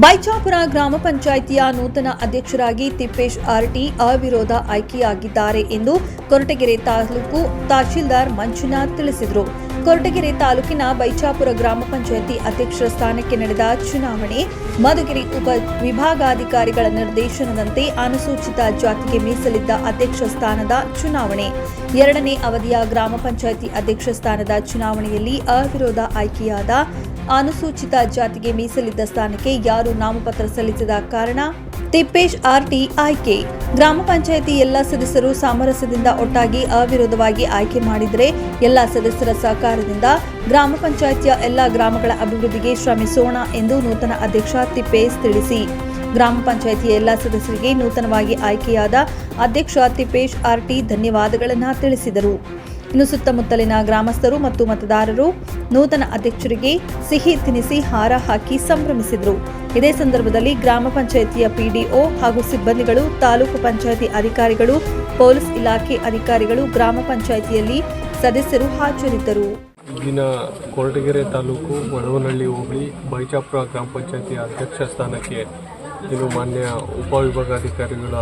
ಬೈಚಾಪುರ ಗ್ರಾಮ ಪಂಚಾಯಿತಿಯ ನೂತನ ಅಧ್ಯಕ್ಷರಾಗಿ ತಿಪ್ಪೇಶ್ ಆರ್ಟಿ ಅವಿರೋಧ ಆಯ್ಕೆಯಾಗಿದ್ದಾರೆ ಎಂದು ಕೊರಟಗೆರೆ ತಾಲೂಕು ತಹಶೀಲ್ದಾರ್ ಮಂಜುನಾಥ್ ತಿಳಿಸಿದರು. ಕೊರಟಗೆರೆ ತಾಲೂಕಿನ ಬೈಚಾಪುರ ಗ್ರಾಮ ಪಂಚಾಯಿತಿ ಅಧ್ಯಕ್ಷರ ಸ್ಥಾನಕ್ಕೆ ನಡೆದ ಚುನಾವಣೆ ಮಧುಗಿರಿ ಉಪ ವಿಭಾಗಾಧಿಕಾರಿಗಳ ನಿರ್ದೇಶನದಂತೆ ಅನುಸೂಚಿತ ಜಾತಿಗೆ ಮೀಸಲಿದ್ದ ಅಧ್ಯಕ್ಷ ಸ್ಥಾನದ ಚುನಾವಣೆ. ಎರಡನೇ ಅವಧಿಯ ಗ್ರಾಮ ಪಂಚಾಯಿತಿ ಅಧ್ಯಕ್ಷ ಸ್ಥಾನದ ಚುನಾವಣೆಯಲ್ಲಿ ಅವಿರೋಧ ಆಯ್ಕೆಯಾದ ಅನುಸೂಚಿತ ಜಾತಿಗೆ ಮೀಸಲಿದ್ದ ಸ್ಥಾನಕ್ಕೆ ಯಾರು ನಾಮಪತ್ರ ಸಲ್ಲಿಸದ ಕಾರಣ? ತಿಪ್ಪೇಶ್ ಆರ್ಟಿ ಆಯ್ಕೆ. ಗ್ರಾಮ ಪಂಚಾಯಿತಿ ಎಲ್ಲ ಸದಸ್ಯರು ಸಾಮರಸ್ಯದಿಂದ ಒಟ್ಟಾಗಿ ಅವಿರೋಧವಾಗಿ ಆಯ್ಕೆ ಮಾಡಿದರೆ ಎಲ್ಲ ಸದಸ್ಯರ ಸಹಕಾರದಿಂದ ಗ್ರಾಮ ಪಂಚಾಯಿತಿಯ ಎಲ್ಲ ಗ್ರಾಮಗಳ ಅಭಿವೃದ್ಧಿಗೆ ಶ್ರಮಿಸೋಣ ಎಂದು ನೂತನ ಅಧ್ಯಕ್ಷ ತಿಪ್ಪೇಶ್ ತಿಳಿಸಿ. ಗ್ರಾಮ ಪಂಚಾಯಿತಿಯ ಎಲ್ಲ ಸದಸ್ಯರಿಗೆ ನೂತನವಾಗಿ ಆಯ್ಕೆಯಾದ ಅಧ್ಯಕ್ಷ ತಿಪ್ಪೇಶ್ ಆರ್ಟಿ ಧನ್ಯವಾದಗಳನ್ನು ತಿಳಿಸಿದರು. ಇನ್ನು ಸುತ್ತಮುತ್ತಲಿನ ಗ್ರಾಮಸ್ಥರು ಮತ್ತು ಮತದಾರರು ನೂತನ ಅಧ್ಯಕ್ಷರಿಗೆ ಸಿಹಿ ತಿನಿಸಿ ಹಾರ ಹಾಕಿ ಸಂಭ್ರಮಿಸಿದರು. ಇದೇ ಸಂದರ್ಭದಲ್ಲಿ ಗ್ರಾಮ ಪಂಚಾಯಿತಿಯ ಪಿಡಿಒ ಹಾಗೂ ಸಿಬ್ಬಂದಿಗಳು, ತಾಲೂಕು ಪಂಚಾಯಿತಿ ಅಧಿಕಾರಿಗಳು, ಪೊಲೀಸ್ ಇಲಾಖೆ ಅಧಿಕಾರಿಗಳು, ಗ್ರಾಮ ಪಂಚಾಯಿತಿಯಲ್ಲಿ ಸದಸ್ಯರು ಹಾಜರಿದ್ದರು. ಈಗಿನ ಕೊರಟಗೆರೆ ತಾಲೂಕು ಬಡವನಹಳ್ಳಿ ಹೋಬಳಿ ಬೈಚಾಪುರ ಗ್ರಾಮ ಪಂಚಾಯತಿ ಅಧ್ಯಕ್ಷ ಸ್ಥಾನಕ್ಕೆ ಇನ್ನು ಮಾನ್ಯ ಉಪವಿಭಾಗಾಧಿಕಾರಿಗಳ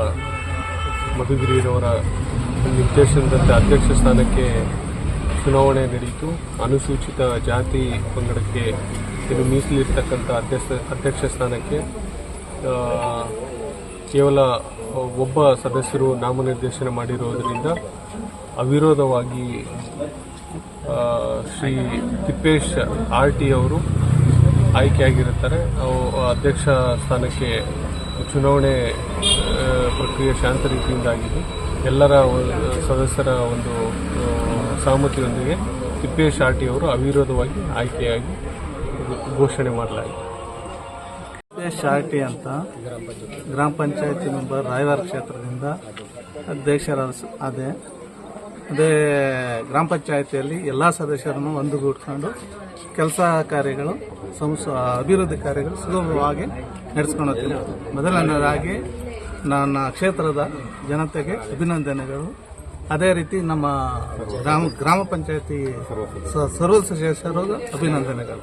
ಮಧುಗಿರಿರವರ ನಿರ್ದೇಶನದಂತೆ ಅಧ್ಯಕ್ಷ ಸ್ಥಾನಕ್ಕೆ ಚುನಾವಣೆ ನಡೆಯಿತು. ಅನುಸೂಚಿತ ಜಾತಿ ಪಂಗಡಕ್ಕೆ ಇದು ಮೀಸಲಿರ್ತಕ್ಕಂಥ ಅಧ್ಯಕ್ಷ ಅಧ್ಯಕ್ಷ ಸ್ಥಾನಕ್ಕೆ ಕೇವಲ ಒಬ್ಬ ಸದಸ್ಯರು ನಾಮನಿರ್ದೇಶನ ಮಾಡಿರೋದರಿಂದ ಅವಿರೋಧವಾಗಿ ಶ್ರೀ ತಿಪ್ಪೇಶ್ ಆರ್ ಟಿ ಅವರು ಆಯ್ಕೆಯಾಗಿರುತ್ತಾರೆ. ಅಧ್ಯಕ್ಷ ಸ್ಥಾನಕ್ಕೆ ಚುನಾವಣೆ ಪ್ರಕ್ರಿಯೆ ಶಾಂತ ರೀತಿಯಿಂದಾಗಿದೆ ಎಲ್ಲರ ಒಂದು ಸದಸ್ಯರ ಒಂದು ಸಹಮತಿಯೊಂದಿಗೆ ತಿಪ್ಪೇಶ್ ಆರ್ ಟಿ ಅವರು ಅವಿರೋಧವಾಗಿ ಆಯ್ಕೆಯಾಗಿ ಘೋಷಣೆ ಮಾಡಲಾಗಿದೆ. ಶಾರ್ಟಿ ಅಂತ ಗ್ರಾಮ ಪಂಚಾಯತಿ ಮೆಂಬರ್ ರಾಯವಾರ ಕ್ಷೇತ್ರದಿಂದ ಅಧ್ಯಕ್ಷರಾದ ಅದೇ ಅದೇ ಗ್ರಾಮ ಪಂಚಾಯತಿಯಲ್ಲಿ ಎಲ್ಲ ಸದಸ್ಯರನ್ನು ಒಂದುಗೂಡಿಕೊಂಡು ಕೆಲಸ ಕಾರ್ಯಗಳು, ಸಂಸ, ಅಭಿವೃದ್ಧಿ ಕಾರ್ಯಗಳು ಸುಲಭವಾಗಿ ನಡೆಸ್ಕೊಂಡು ಹೋಗ್ತೀವಿ. ಮೊದಲನೇದಾಗಿ ನನ್ನ ಕ್ಷೇತ್ರದ ಜನತೆಗೆ ಅಭಿನಂದನೆಗಳು. ಅದೇ ರೀತಿ ನಮ್ಮ ಗ್ರಾಮ ಗ್ರಾಮ ಪಂಚಾಯತಿ ಸರ್ವ ಸದಸ್ಯರು ಅಭಿನಂದನೆಗಳು.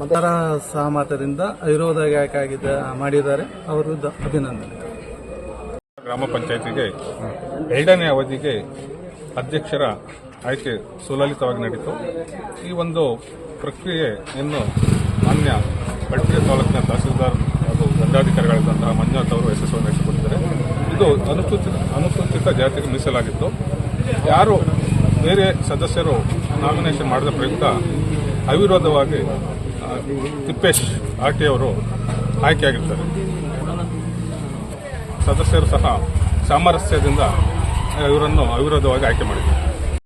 ಮತರ ಸಹಮತದಿಂದ ವಿರೋಧ ಆಯ್ಕೆ ಆಗಿದ್ದ ಮಾಡಿದ್ದಾರೆ. ಅವರು ಅಭಿನಂದನೆ ಗ್ರಾಮ ಪಂಚಾಯತಿಗೆ ಎರಡನೇ ಅವಧಿಗೆ ಅಧ್ಯಕ್ಷರ ಆಯ್ಕೆ ಸುಲಲಿತವಾಗಿ ನಡೀತು. ಈ ಒಂದು ಪ್ರಕ್ರಿಯೆ ಇನ್ನು ಮಾನ್ಯ ಬಳ್ಳಕೆರೆ ತಾಲೂಕಿನ ಮಂಜುನಾಥ್ ಅವರು ಯಶಸ್ವಿಯನ್ನು ನಡೆಸಿಕೊಟ್ಟಿದ್ದಾರೆ ಇದು ಅನುಸೂಚಿತ ಅನುಸೂಚಿತ ಜಾತಿಗೆ ಮೀಸಲಾಗಿತ್ತು. ಯಾರು ಬೇರೆ ಸದಸ್ಯರು ನಾಮಿನೇಷನ್ ಮಾಡಿದ ಪ್ರಯುಕ್ತ ಅವಿರೋಧವಾಗಿ ತಿಪ್ಪೇಶ್ ಆರ್ಟಿ ಅವರು ಆಯ್ಕೆಯಾಗಿರ್ತಾರೆ. ಸದಸ್ಯರು ಸಹ ಸಾಮರಸ್ಯದಿಂದ ಇವರನ್ನು ಅವಿರೋಧವಾಗಿ ಆಯ್ಕೆ ಮಾಡಿದ್ದಾರೆ